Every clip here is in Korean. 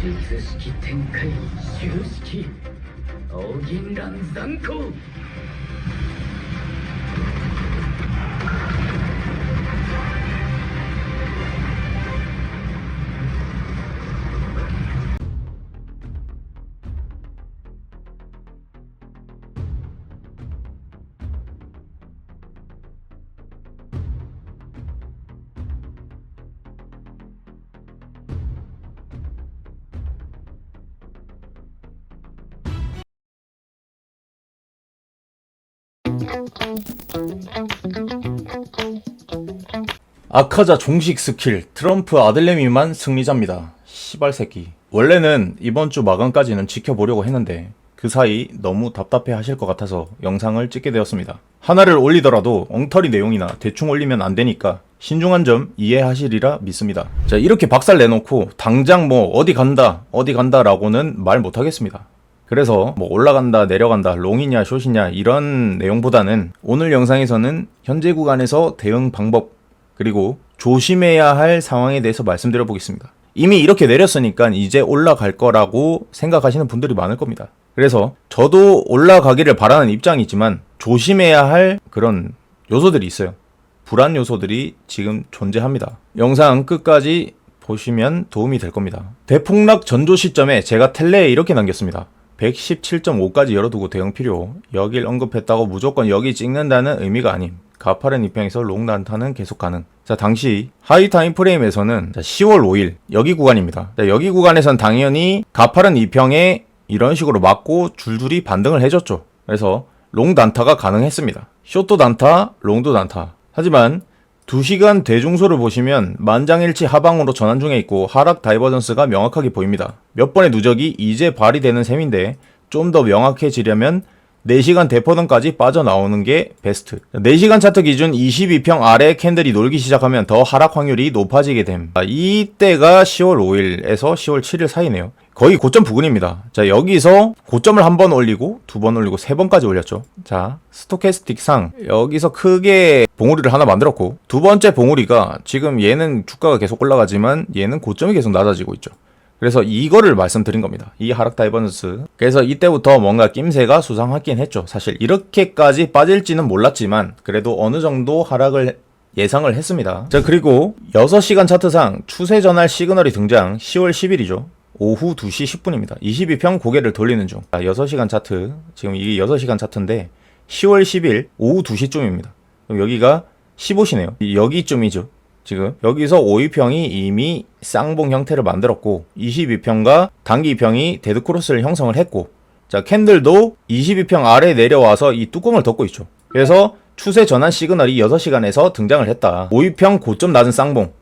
術式展開終式青銀乱残光「 아카자 종식 스킬 트럼프 아들내미만 승리자입니다. 시발 새끼. 원래는 이번 주 마감까지는 지켜보려고 했는데 그 사이 너무 답답해 하실 것 같아서 영상을 찍게 되었습니다. 하나를 올리더라도 엉터리 내용이나 대충 올리면 안 되니까 신중한 점 이해하시리라 믿습니다. 자, 이렇게 박살 내놓고 당장 뭐 어디 간다, 어디 간다 라고는 말 못하겠습니다. 그래서 뭐 올라간다 내려간다 롱이냐 숏이냐 이런 내용보다는 오늘 영상에서는 현재 구간에서 대응 방법 그리고 조심해야 할 상황에 대해서 말씀드려 보겠습니다. 이미 이렇게 내렸으니까 이제 올라갈 거라고 생각하시는 분들이 많을 겁니다. 그래서 저도 올라가기를 바라는 입장이지만 조심해야 할 그런 요소들이 있어요. 불안 요소들이 지금 존재합니다. 영상 끝까지 보시면 도움이 될 겁니다. 대폭락 전조 시점에 제가 텔레에 이렇게 남겼습니다. 117.5까지 열어두고 대응 필요. 여길 언급했다고 무조건 여기 찍는다는 의미가 아님. 가파른 입장에서 롱 난타는 계속 가능. 자, 당시 하이 타임 프레임에서는 자, 10월 5일 여기 구간입니다. 자, 여기 구간에선 당연히 가파른 이평에 이런 식으로 맞고 줄줄이 반등을 해줬죠. 그래서 롱 단타가 가능했습니다. 쇼도 단타, 롱도 단타. 하지만 2시간 대중소를 보시면 만장일치 하방으로 전환 중에 있고 하락 다이버전스가 명확하게 보입니다. 몇 번의 누적이 이제 발휘되는 셈인데 좀 더 명확해지려면 4시간 대포등까지 빠져나오는 게 베스트. 4시간 차트 기준 22평 아래 캔들이 놀기 시작하면 더 하락 확률이 높아지게 됨. 아, 이때가 10월 5일에서 10월 7일 사이네요. 거의 고점 부근입니다. 자, 여기서 고점을 한 번 올리고, 두 번 올리고, 세 번까지 올렸죠. 자, 스토캐스틱상, 여기서 크게 봉우리를 하나 만들었고, 두 번째 봉우리가 지금 얘는 주가가 계속 올라가지만 얘는 고점이 계속 낮아지고 있죠. 그래서 이거를 말씀드린 겁니다. 이 하락 다이버넌스. 그래서 이때부터 뭔가 낌새가 수상하긴 했죠. 사실 이렇게까지 빠질지는 몰랐지만 그래도 어느 정도 하락을 예상을 했습니다. 자, 그리고 6시간 차트상 추세 전환 시그널이 등장 10월 10일이죠. 오후 2시 10분입니다. 22평 고개를 돌리는 중. 자, 6시간 차트. 지금 이게 6시간 차트인데 10월 10일 오후 2시쯤입니다. 그럼 여기가 15시네요. 여기쯤이죠. 지금 여기서 5위평이 이미 쌍봉 형태를 만들었고 22평과 단기 2평이 데드 크로스를 형성을 했고 자 캔들도 22평 아래 내려와서 이 뚜껑을 덮고 있죠 그래서 추세 전환 시그널이 6시간에서 등장을 했다 5위평 고점 낮은 쌍봉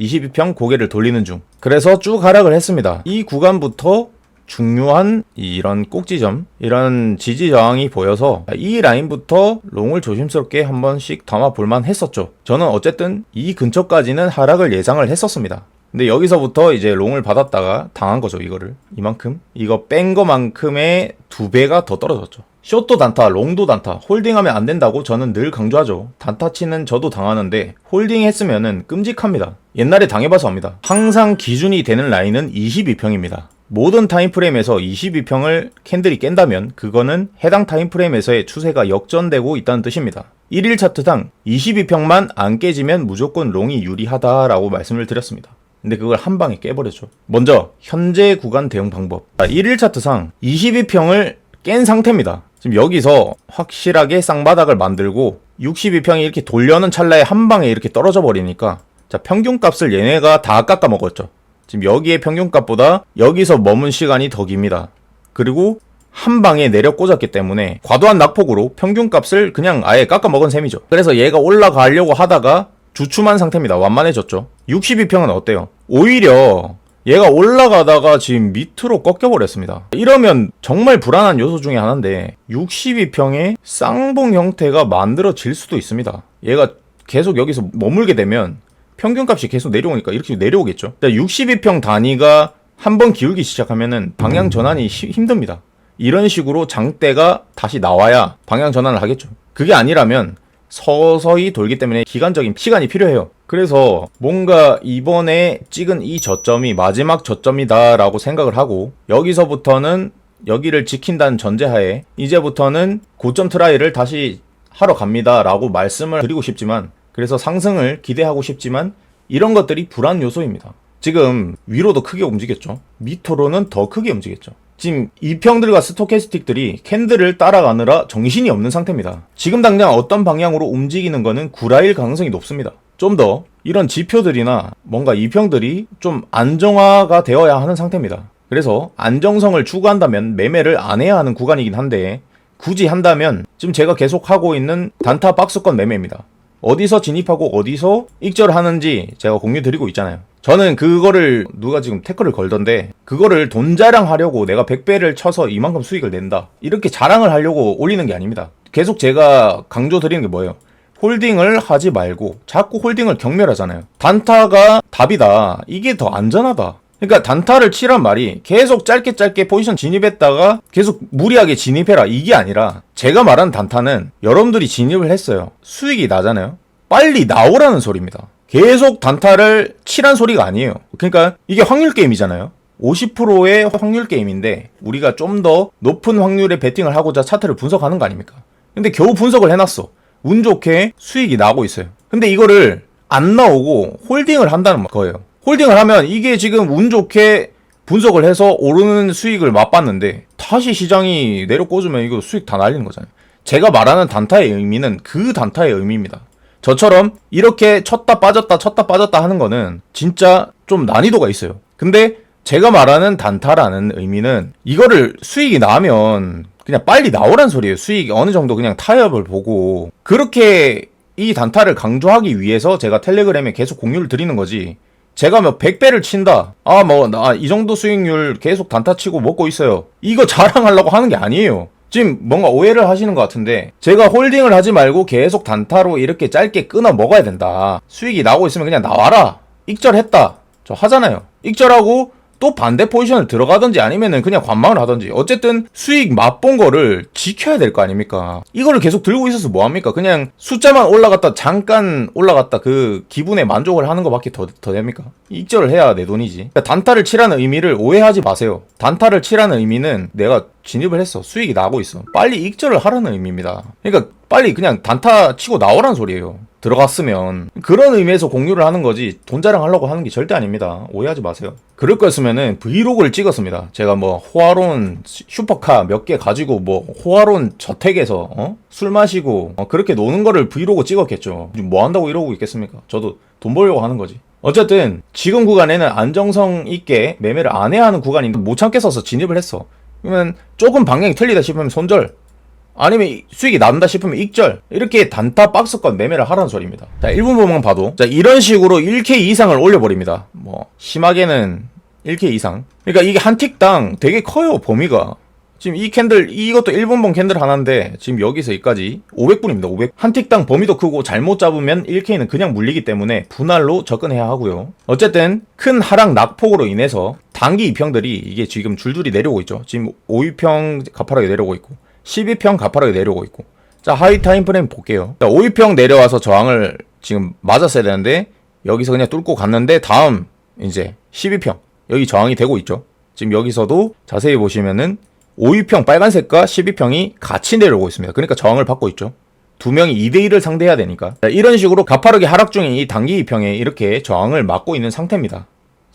22평 고개를 돌리는 중 그래서 쭉 하락을 했습니다 이 구간부터 중요한 이런 꼭지점, 이런 지지 저항이 보여서 이 라인부터 롱을 조심스럽게 한 번씩 담아 볼만 했었죠. 저는 어쨌든 이 근처까지는 하락을 예상을 했었습니다. 근데 여기서부터 이제 롱을 받았다가 당한 거죠, 이거를. 이만큼. 이거 뺀 거만큼의 두 배가 더 떨어졌죠. 숏도 단타, 롱도 단타, 홀딩하면 안 된다고 저는 늘 강조하죠. 단타 치는 저도 당하는데 홀딩 했으면은 끔찍합니다. 옛날에 당해봐서 압니다. 항상 기준이 되는 라인은 22평입니다. 모든 타임프레임에서 22평을 캔들이 깬다면 그거는 해당 타임프레임에서의 추세가 역전되고 있다는 뜻입니다. 1일 차트당 22평만 안 깨지면 무조건 롱이 유리하다라고 말씀을 드렸습니다. 근데 그걸 한 방에 깨버렸죠. 먼저 현재 구간 대응 방법. 1일 차트상 22평을 깬 상태입니다. 지금 여기서 확실하게 쌍바닥을 만들고 62평이 이렇게 돌려는 찰나에 한 방에 이렇게 떨어져 버리니까 자 평균 값을 얘네가 다 깎아 먹었죠. 지금 여기에 평균값보다 여기서 머문 시간이 더 깁니다. 그리고 한 방에 내려 꽂았기 때문에 과도한 낙폭으로 평균값을 그냥 아예 깎아 먹은 셈이죠. 그래서 얘가 올라가려고 하다가 주춤한 상태입니다. 완만해졌죠. 62평은 어때요? 오히려 얘가 올라가다가 지금 밑으로 꺾여버렸습니다. 이러면 정말 불안한 요소 중에 하나인데 62평의 쌍봉 형태가 만들어질 수도 있습니다. 얘가 계속 여기서 머물게 되면 평균값이 계속 내려오니까 이렇게 내려오겠죠. 62평 단위가 한 번 기울기 시작하면은 방향 전환이 시- 힘듭니다. 이런 식으로 장대가 다시 나와야 방향 전환을 하겠죠. 그게 아니라면 서서히 돌기 때문에 기간적인 시간이 필요해요. 그래서 뭔가 이번에 찍은 이 저점이 마지막 저점이다라고 생각을 하고 여기서부터는 여기를 지킨다는 전제하에 이제부터는 고점 트라이를 다시 하러 갑니다라고 말씀을 드리고 싶지만 그래서 상승을 기대하고 싶지만 이런 것들이 불안 요소입니다. 지금 위로도 크게 움직였죠. 밑으로는 더 크게 움직였죠. 지금 이평들과 스토캐스틱들이 캔들을 따라가느라 정신이 없는 상태입니다. 지금 당장 어떤 방향으로 움직이는 거는 구라일 가능성이 높습니다. 좀 더 이런 지표들이나 뭔가 이평들이 좀 안정화가 되어야 하는 상태입니다. 그래서 안정성을 추구한다면 매매를 안 해야 하는 구간이긴 한데 굳이 한다면 지금 제가 계속 하고 있는 단타 박스권 매매입니다. 어디서 진입하고 어디서 익절하는지 제가 공유 드리고 있잖아요. 저는 그거를 누가 지금 태클을 걸던데 그거를 돈 자랑하려고 내가 100배를 쳐서 이만큼 수익을 낸다. 이렇게 자랑을 하려고 올리는 게 아닙니다. 계속 제가 강조 드리는 게 뭐예요? 홀딩을 하지 말고 자꾸 홀딩을 경멸하잖아요. 단타가 답이다. 이게 더 안전하다. 그러니까 단타를 치란 말이 계속 짧게 짧게 포지션 진입했다가 계속 무리하게 진입해라 이게 아니라 제가 말하는 단타는 여러분들이 진입을 했어요. 수익이 나잖아요. 빨리 나오라는 소리입니다. 계속 단타를 치란 소리가 아니에요. 그러니까 이게 확률 게임이잖아요. 50%의 확률 게임인데 우리가 좀 더 높은 확률의 베팅을 하고자 차트를 분석하는 거 아닙니까? 근데 겨우 분석을 해놨어. 운 좋게 수익이 나고 있어요. 근데 이거를 안 나오고 홀딩을 한다는 거예요. 홀딩을 하면 이게 지금 운 좋게 분석을 해서 오르는 수익을 맛봤는데 다시 시장이 내려 꽂으면 이거 수익 다 날리는 거잖아요. 제가 말하는 단타의 의미는 그 단타의 의미입니다. 저처럼 이렇게 쳤다 빠졌다 쳤다 빠졌다 하는 거는 진짜 좀 난이도가 있어요. 근데 제가 말하는 단타라는 의미는 이거를 수익이 나면 그냥 빨리 나오란 소리예요. 수익이 어느 정도 그냥 타협을 보고 그렇게 이 단타를 강조하기 위해서 제가 텔레그램에 계속 공유를 드리는 거지. 제가 뭐 100배를 친다. 아, 뭐, 나 이 정도 수익률 계속 단타 치고 먹고 있어요. 이거 자랑하려고 하는 게 아니에요. 지금 뭔가 오해를 하시는 것 같은데, 제가 홀딩을 하지 말고 계속 단타로 이렇게 짧게 끊어 먹어야 된다. 수익이 나오고 있으면 그냥 나와라. 익절했다. 저 하잖아요. 익절하고 또 반대 포지션을 들어가든지 아니면은 그냥 관망을 하든지 어쨌든 수익 맛본 거를 지켜야 될 거 아닙니까? 이거를 계속 들고 있어서 뭐합니까? 그냥 숫자만 올라갔다 잠깐 올라갔다 그 기분에 만족을 하는 것밖에 더, 더 됩니까? 익절을 해야 내 돈이지. 그러니까 단타를 치라는 의미를 오해하지 마세요. 단타를 치라는 의미는 내가 진입을 했어. 수익이 나고 있어. 빨리 익절을 하라는 의미입니다. 그러니까 빨리 그냥 단타 치고 나오라는 소리예요 들어갔으면 그런 의미에서 공유를 하는 거지 돈 자랑하려고 하는 게 절대 아닙니다. 오해하지 마세요. 그럴 거였으면은 브이로그를 찍었습니다. 제가 뭐 호화론 슈퍼카 몇 개 가지고 뭐 호화론 저택에서 어? 술 마시고 어, 그렇게 노는 거를 브이로그 찍었겠죠. 뭐 한다고 이러고 있겠습니까? 저도 돈 벌려고 하는 거지. 어쨌든 지금 구간에는 안정성 있게 매매를 안 해야 하는 구간인데 못 참겠어서 진입을 했어. 그러면 조금 방향이 틀리다 싶으면 손절 아니면 이- 수익이 난다 싶으면 익절. 이렇게 단타 박스권 매매를 하라는 소리입니다. 자 1분 보면 봐도 자 이런 식으로 1K 이상을 올려버립니다. 뭐 심하게는 1K 이상. 그러니까 이게 한 틱당 되게 커요 범위가. 지금 이 캔들 이것도 1분봉 캔들 하나인데 지금 여기서 여기까지 500분입니다 500. 한 틱당 범위도 크고 잘못 잡으면 1K는 그냥 물리기 때문에 분할로 접근해야 하고요. 어쨌든 큰 하락 낙폭으로 인해서 단기 이평들이 이게 지금 줄줄이 내려오고 있죠. 지금 5위평 가파르게 내려오고 있고 12평 가파르게 내려오고 있고. 자 하이 타임 프레임 볼게요. 자, 5위평 내려와서 저항을 지금 맞았어야 되는데 여기서 그냥 뚫고 갔는데 다음 이제 12평. 여기 저항이 되고 있죠. 지금 여기서도 자세히 보시면은 5위평 빨간색과 12평이 같이 내려오고 있습니다. 그러니까 저항을 받고 있죠. 두 명이 2대1을 상대해야 되니까. 자, 이런 식으로 가파르게 하락 중인 이 단기 이평에 이렇게 저항을 막고 있는 상태입니다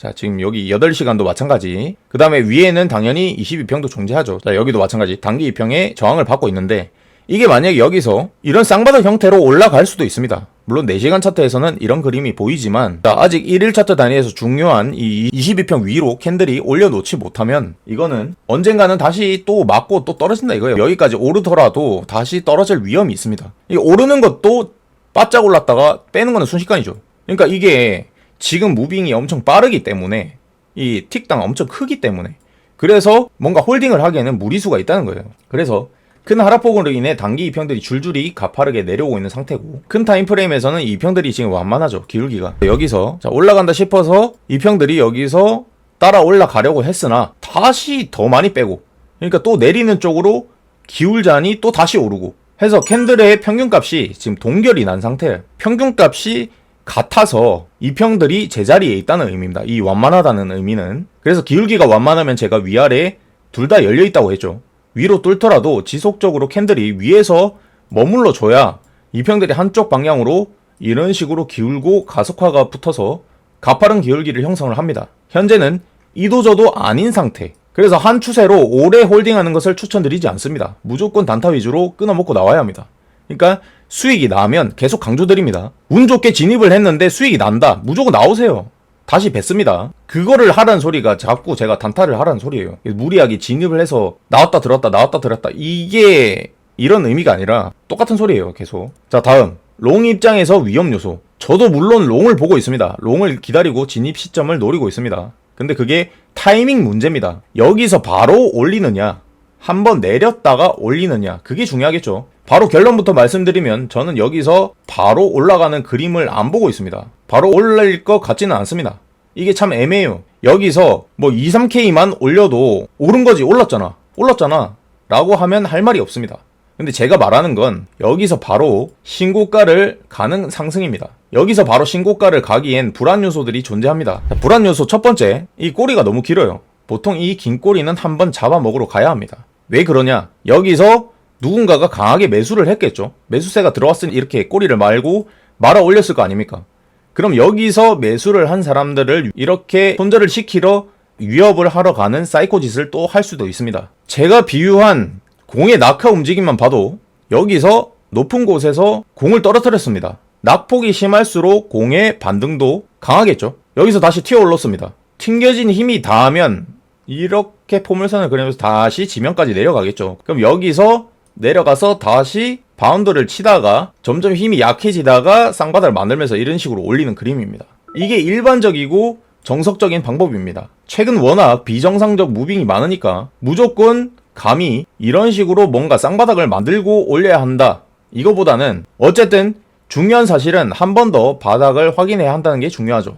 자, 지금 여기 8시간도 마찬가지. 그 다음에 위에는 당연히 22평도 존재하죠. 자, 여기도 마찬가지. 단기 2평에 저항을 받고 있는데, 이게 만약에 여기서 이런 쌍바닥 형태로 올라갈 수도 있습니다. 물론 4시간 차트에서는 이런 그림이 보이지만, 자, 아직 1일 차트 단위에서 중요한 이 22평 위로 캔들이 올려놓지 못하면, 이거는 언젠가는 다시 또 맞고 또 떨어진다 이거예요. 여기까지 오르더라도 다시 떨어질 위험이 있습니다. 이 오르는 것도 바짝 올랐다가 빼는 거는 순식간이죠. 그러니까 이게 지금 무빙이 엄청 빠르기 때문에 이 틱당 엄청 크기 때문에 그래서 뭔가 홀딩을 하기에는 무리수가 있다는 거예요. 그래서 큰 하락폭으로 인해 단기 이평들이 줄줄이 가파르게 내려오고 있는 상태고 큰 타임프레임에서는 이 이평들이 지금 완만하죠 기울기가 여기서 자 올라간다 싶어서 이평들이 여기서 따라 올라가려고 했으나 다시 더 많이 빼고 그러니까 또 내리는 쪽으로 기울자니 또 다시 오르고 해서 캔들의 평균값이 지금 동결이 난 상태예요 평균값이 같아서 이 평들이 제자리에 있다는 의미입니다. 이 완만하다는 의미는. 그래서 기울기가 완만하면 제가 위아래 둘 다 열려 있다고 했죠. 위로 뚫더라도 지속적으로 캔들이 위에서 머물러 줘야 이 평들이 한쪽 방향으로 이런 식으로 기울고 가속화가 붙어서 가파른 기울기를 형성을 합니다. 현재는 이도저도 아닌 상태. 그래서 한 추세로 오래 홀딩하는 것을 추천드리지 않습니다. 무조건 단타 위주로 끊어먹고 나와야 합니다. 그러니까 수익이 나면 계속 강조드립니다. 운 좋게 진입을 했는데 수익이 난다. 무조건 나오세요. 다시 뱉습니다. 그거를 하라는 소리가 자꾸 제가 단타를 하라는 소리예요. 무리하게 진입을 해서 나왔다 들었다 나왔다 들었다 이게 이런 의미가 아니라 똑같은 소리예요. 계속. 자 다음 롱 입장에서 위험 요소. 저도 물론 롱을 보고 있습니다. 롱을 기다리고 진입 시점을 노리고 있습니다. 근데 그게 타이밍 문제입니다. 여기서 바로 올리느냐, 한번 내렸다가 올리느냐, 그게 중요하겠죠. 바로 결론부터 말씀드리면 저는 여기서 바로 올라가는 그림을 안 보고 있습니다. 바로 올릴 것 같지는 않습니다. 이게 참 애매해요. 여기서 뭐 2, 3K만 올려도 오른 거지, 올랐잖아. 올랐잖아. 라고 하면 할 말이 없습니다. 근데 제가 말하는 건 여기서 바로 신고가를 가는 상승입니다. 여기서 바로 신고가를 가기엔 불안 요소들이 존재합니다. 자, 불안 요소 첫 번째, 이 꼬리가 너무 길어요. 보통 이 긴 꼬리는 한번 잡아먹으러 가야 합니다. 왜 그러냐? 여기서 누군가가 강하게 매수를 했겠죠. 매수세가 들어왔으니 이렇게 꼬리를 말고 말아 올렸을 거 아닙니까? 그럼 여기서 매수를 한 사람들을 이렇게 손절을 시키러 위협을 하러 가는 사이코 짓을 또 할 수도 있습니다. 제가 비유한 공의 낙하 움직임만 봐도 여기서 높은 곳에서 공을 떨어뜨렸습니다. 낙폭이 심할수록 공의 반등도 강하겠죠. 여기서 다시 튀어 올랐습니다. 튕겨진 힘이 닿으면 이렇게 포물선을 그리면서 다시 지면까지 내려가겠죠. 그럼 여기서 내려가서 다시 바운더를 치다가 점점 힘이 약해지다가 쌍바닥을 만들면서 이런 식으로 올리는 그림입니다. 이게 일반적이고 정석적인 방법입니다. 최근 워낙 비정상적 무빙이 많으니까 무조건 감히 이런 식으로 뭔가 쌍바닥을 만들고 올려야 한다. 이거보다는 어쨌든 중요한 사실은 한 번 더 바닥을 확인해야 한다는 게 중요하죠.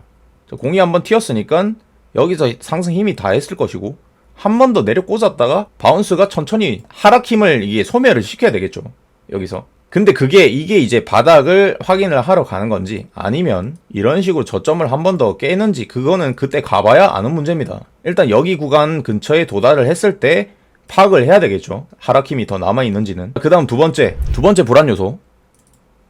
자, 공이 한 번 튀었으니까 여기서 상승 힘이 다 했을 것이고 한 번 더 내려 꽂았다가 바운스가 천천히 하락 힘을 이게 소멸을 시켜야 되겠죠. 여기서. 근데 그게 이게 이제 바닥을 확인을 하러 가는 건지 아니면 이런 식으로 저점을 한 번 더 깨는지 그거는 그때 가봐야 아는 문제입니다. 일단 여기 구간 근처에 도달을 했을 때 파악을 해야 되겠죠. 하락 힘이 더 남아 있는지는. 그 다음 두 번째, 두 번째 불안 요소.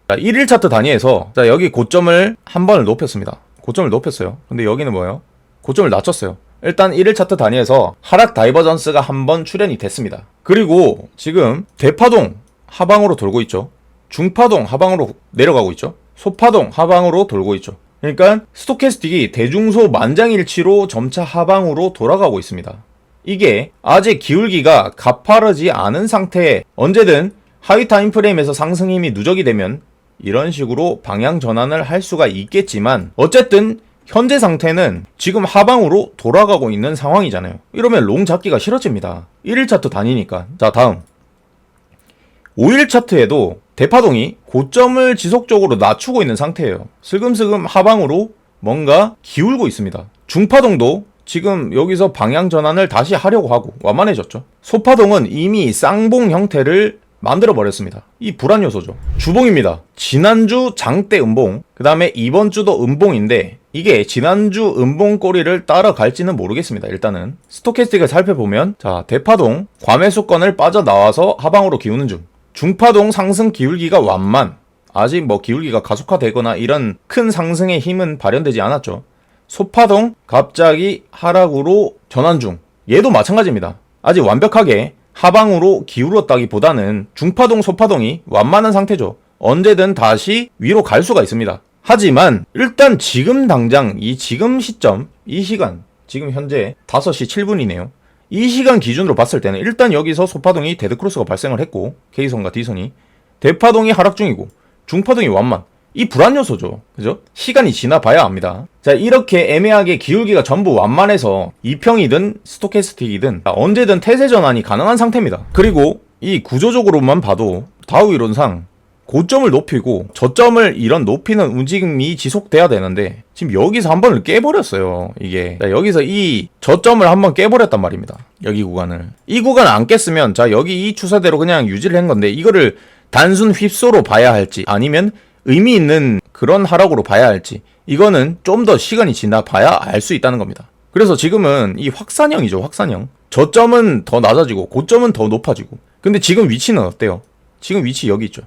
자, 1일 차트 단위에서 자, 여기 고점을 한 번을 높였습니다. 고점을 높였어요. 근데 여기는 뭐예요? 고점을 낮췄어요. 일단 1일 차트 단위에서 하락 다이버전스가 한 번 출현이 됐습니다. 그리고 지금 대파동 하방으로 돌고 있죠. 중파동 하방으로 내려가고 있죠. 소파동 하방으로 돌고 있죠. 그러니까 스토캐스틱이 대중소 만장일치로 점차 하방으로 돌아가고 있습니다. 이게 아직 기울기가 가파르지 않은 상태에 언제든 하위 타임프레임에서 상승 힘이 누적이 되면 이런 식으로 방향 전환을 할 수가 있겠지만 어쨌든 현재 상태는 지금 하방으로 돌아가고 있는 상황이잖아요. 이러면 롱 잡기가 싫어집니다. 1일 차트 다니니까. 자, 다음. 5일 차트에도 대파동이 고점을 지속적으로 낮추고 있는 상태예요. 슬금슬금 하방으로 뭔가 기울고 있습니다. 중파동도 지금 여기서 방향 전환을 다시 하려고 하고 완만해졌죠. 소파동은 이미 쌍봉 형태를 만들어 버렸습니다. 이 불안 요소죠. 주봉입니다. 지난주 장대 음봉, 그 다음에 이번 주도 음봉인데 이게 지난주 음봉 꼬리를 따라갈지는 모르겠습니다. 일단은 스토캐스틱을 살펴보면 자 대파동 과매수권을 빠져나와서 하방으로 기우는 중. 중파동 상승 기울기가 완만. 아직 뭐 기울기가 가속화되거나 이런 큰 상승의 힘은 발현되지 않았죠. 소파동 갑자기 하락으로 전환 중. 얘도 마찬가지입니다. 아직 완벽하게 하방으로 기울었다기보다는 중파동, 소파동이 완만한 상태죠. 언제든 다시 위로 갈 수가 있습니다. 하지만 일단 지금 당장 이 지금 시점, 이 시간, 지금 현재 5시 7분이네요. 이 시간 기준으로 봤을 때는 일단 여기서 소파동이 데드크로스가 발생을 했고 K선과 D선이 대파동이 하락 중이고 중파동이 완만 이 불안 요소죠. 그죠? 시간이 지나 봐야 압니다. 자, 이렇게 애매하게 기울기가 전부 완만해서 이평이든 스토캐스틱이든 언제든 태세 전환이 가능한 상태입니다. 그리고 이 구조적으로만 봐도 다우 이론상 고점을 높이고 저점을 이런 높이는 움직임이 지속돼야 되는데 지금 여기서 한 번을 깨버렸어요 이게 자, 여기서 이 저점을 한 번 깨버렸단 말입니다 여기 구간을 이 구간을 안 깼으면 자 여기 이 추세대로 그냥 유지를 한 건데 이거를 단순 휩소로 봐야 할지 아니면 의미 있는 그 그런 하락으로 봐야 할지 이거는 좀 더 시간이 지나 봐야 알 수 있다는 겁니다. 그래서 지금은 이 확산형이죠, 확산형. 저점은 더 낮아지고 고점은 더 높아지고. 근데 지금 위치는 어때요? 지금 위치 여기 있죠.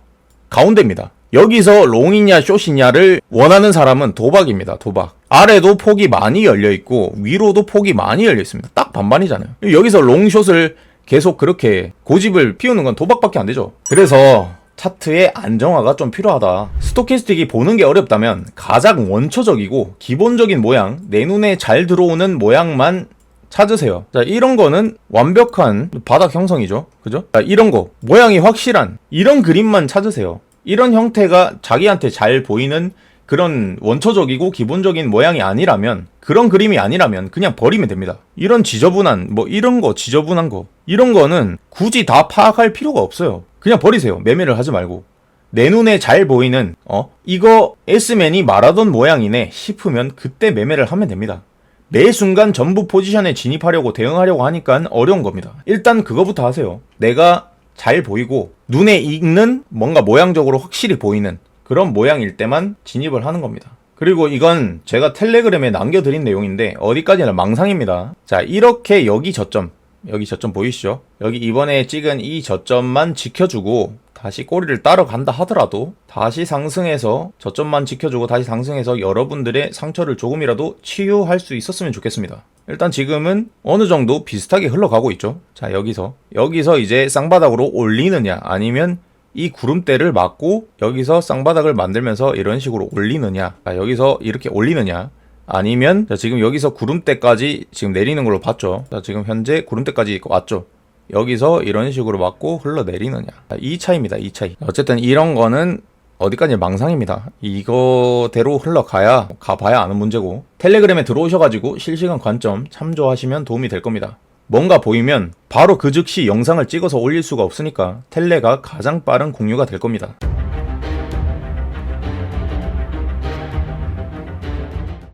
가운데입니다. 여기서 롱이냐 숏이냐를 원하는 사람은 도박입니다. 도박. 아래도 폭이 많이 열려 있고 위로도 폭이 많이 열려 있습니다. 딱 반반이잖아요. 여기서 롱숏을 계속 그렇게 고집을 피우는 건 도박밖에 안 되죠. 그래서 차트의 안정화가 좀 필요하다. 스토캐스틱이 보는 게 어렵다면 가장 원초적이고 기본적인 모양, 내 눈에 잘 들어오는 모양만 찾으세요. 자, 이런 거는 완벽한 바닥 형성이죠. 그죠? 자, 이런 거. 모양이 확실한 이런 그림만 찾으세요. 이런 형태가 자기한테 잘 보이는 그런 원초적이고 기본적인 모양이 아니라면 그런 그림이 아니라면 그냥 버리면 됩니다. 이런 지저분한 뭐 이런 거 지저분한 거 이런 거는 굳이 다 파악할 필요가 없어요. 그냥 버리세요. 매매를 하지 말고. 내 눈에 잘 보이는 어 이거 S맨이 말하던 모양이네 싶으면 그때 매매를 하면 됩니다. 매 순간 전부 포지션에 진입하려고 대응하려고 하니까 어려운 겁니다. 일단 그거부터 하세요. 내가 잘 보이고 눈에 익는 뭔가 모양적으로 확실히 보이는 그런 모양일 때만 진입을 하는 겁니다. 그리고 이건 제가 텔레그램에 남겨드린 내용인데 어디까지나 망상입니다. 자 이렇게 여기 저점 여기 저점 보이시죠? 여기 이번에 찍은 이 저점만 지켜주고 다시 꼬리를 따라간다 하더라도 다시 상승해서 저점만 지켜주고 다시 상승해서 여러분들의 상처를 조금이라도 치유할 수 있었으면 좋겠습니다. 일단 지금은 어느 정도 비슷하게 흘러가고 있죠. 자, 여기서. 여기서 이제 쌍바닥으로 올리느냐, 아니면 이 구름대를 막고 여기서 쌍바닥을 만들면서 이런 식으로 올리느냐, 자, 여기서 이렇게 올리느냐, 아니면 자, 지금 여기서 구름대까지 지금 내리는 걸로 봤죠. 자, 지금 현재 구름대까지 왔죠. 여기서 이런 식으로 맞고 흘러내리느냐. 자, 이 차이입니다. 이 차이. 어쨌든 이런 거는 어디까지 망상입니다. 이거대로 흘러가야 가봐야 아는 문제고 텔레그램에 들어오셔가지고 실시간 관점 참조하시면 도움이 될 겁니다. 뭔가 보이면 바로 그 즉시 영상을 찍어서 올릴 수가 없으니까 텔레가 가장 빠른 공유가 될 겁니다.